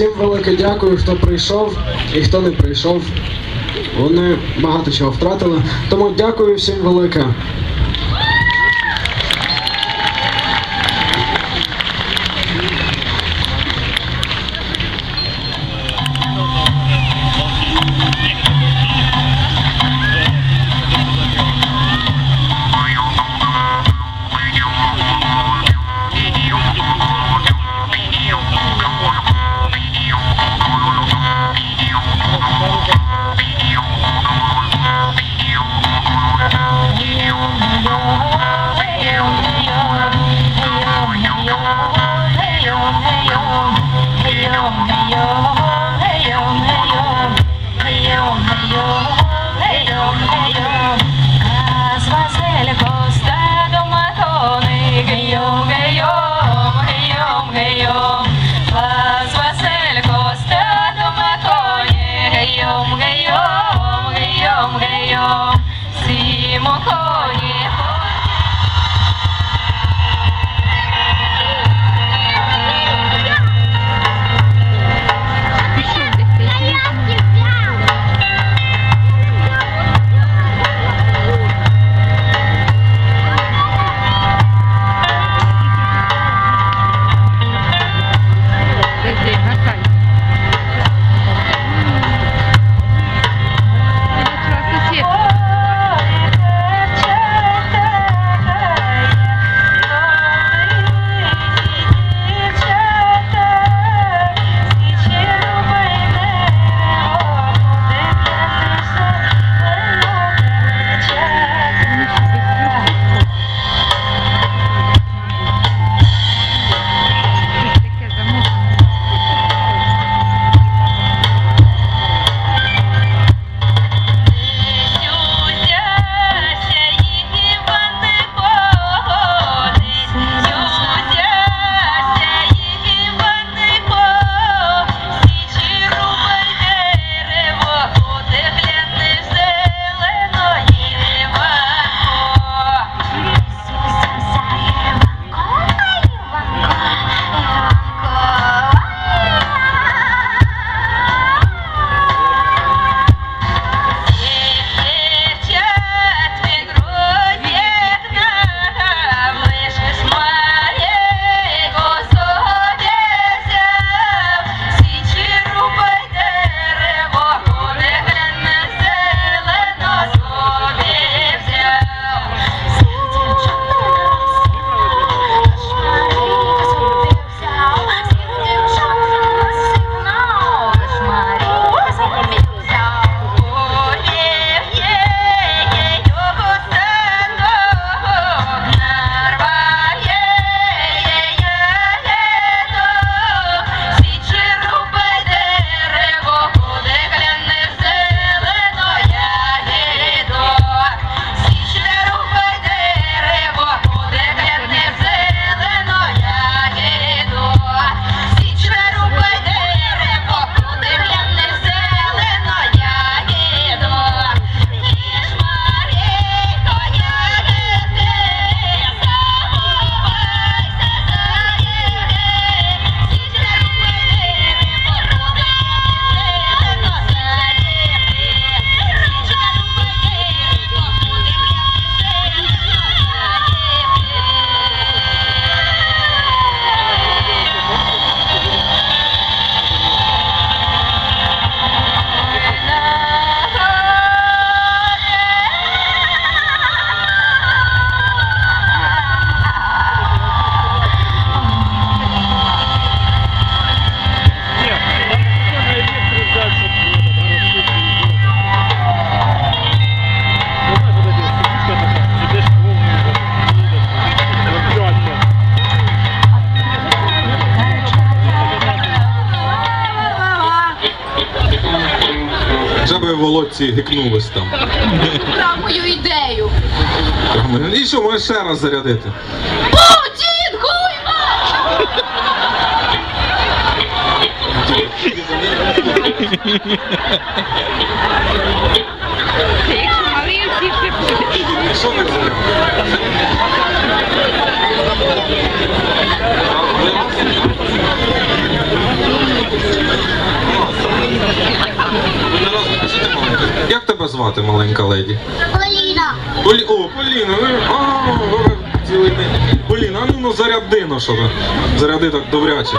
всім велике дякую, хто прийшов і хто не прийшов. Вони багато чого втратили. Тому дякую всім велике. Володці гикнулись там. Про мою ідею. І що, можеш ще раз зарядити? Путін, хуйма! Що ви зарядили? Звати маленька леді? Поліна. Полі... О, Поліна, а, добре, цілий день. Поліна, а ну, ну заряди, ну що то. Заряди так добряче.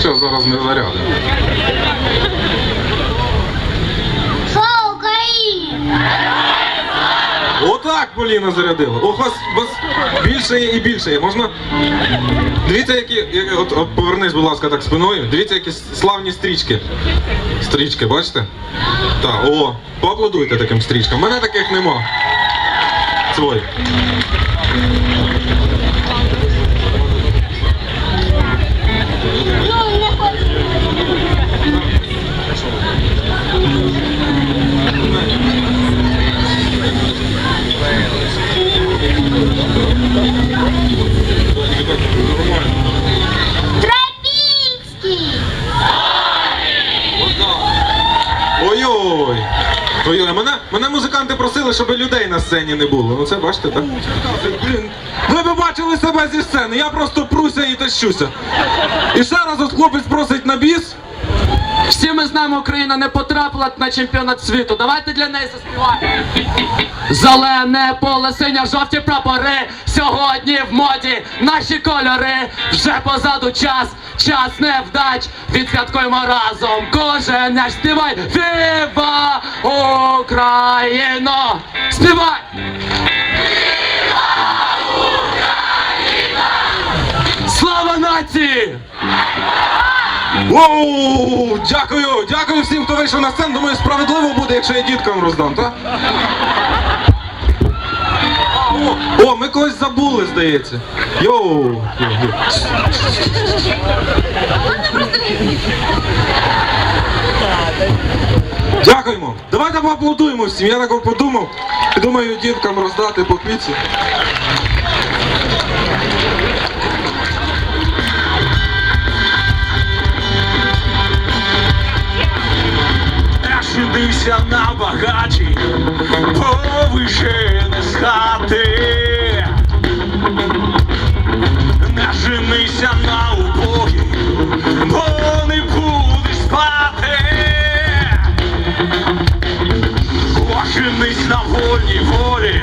Що зараз не зарядимо. Слава Україні! Отак коліно зарядило. О, вас, вас більше є і більше є. Можна. Дивіться, які. От, от повернись, будь ласка, так спиною. Дивіться, які славні стрічки. Стрічки, бачите? Так, о, поаплодуйте таким стрічкам. Мене таких нема. Свой. Ой-ой! Ой-ой, мене, мене музиканти просили, щоб людей на сцені не було. Ну це бачите, так? Ви б бачили себе зі сцени, я просто пруся і тащуся. І ще раз от хлопець просить на біс. Всі ми знаємо, Україна не потрапила на чемпіонат світу. Давайте для неї заспіваємо. Зелене поле, синя, жовті прапори. Сьогодні в моді наші кольори. Вже позаду час, час невдач. Відсвяткуємо разом. Кожен наш співай. Віва Україно! Співай! Слава Воу! Дякую! Дякую всім, хто вийшов на сцену. Думаю, справедливо буде, якщо я діткам роздам, так? О, ми когось забули, здається. Йоу! Дякуємо! Давайте поаплодуємо всім. Я так подумав. Думаю, діткам роздати по піці. Я женився на багаті, повище не з хати. Не женися на убогі, бо не будеш спати. Оженись на вольній волі,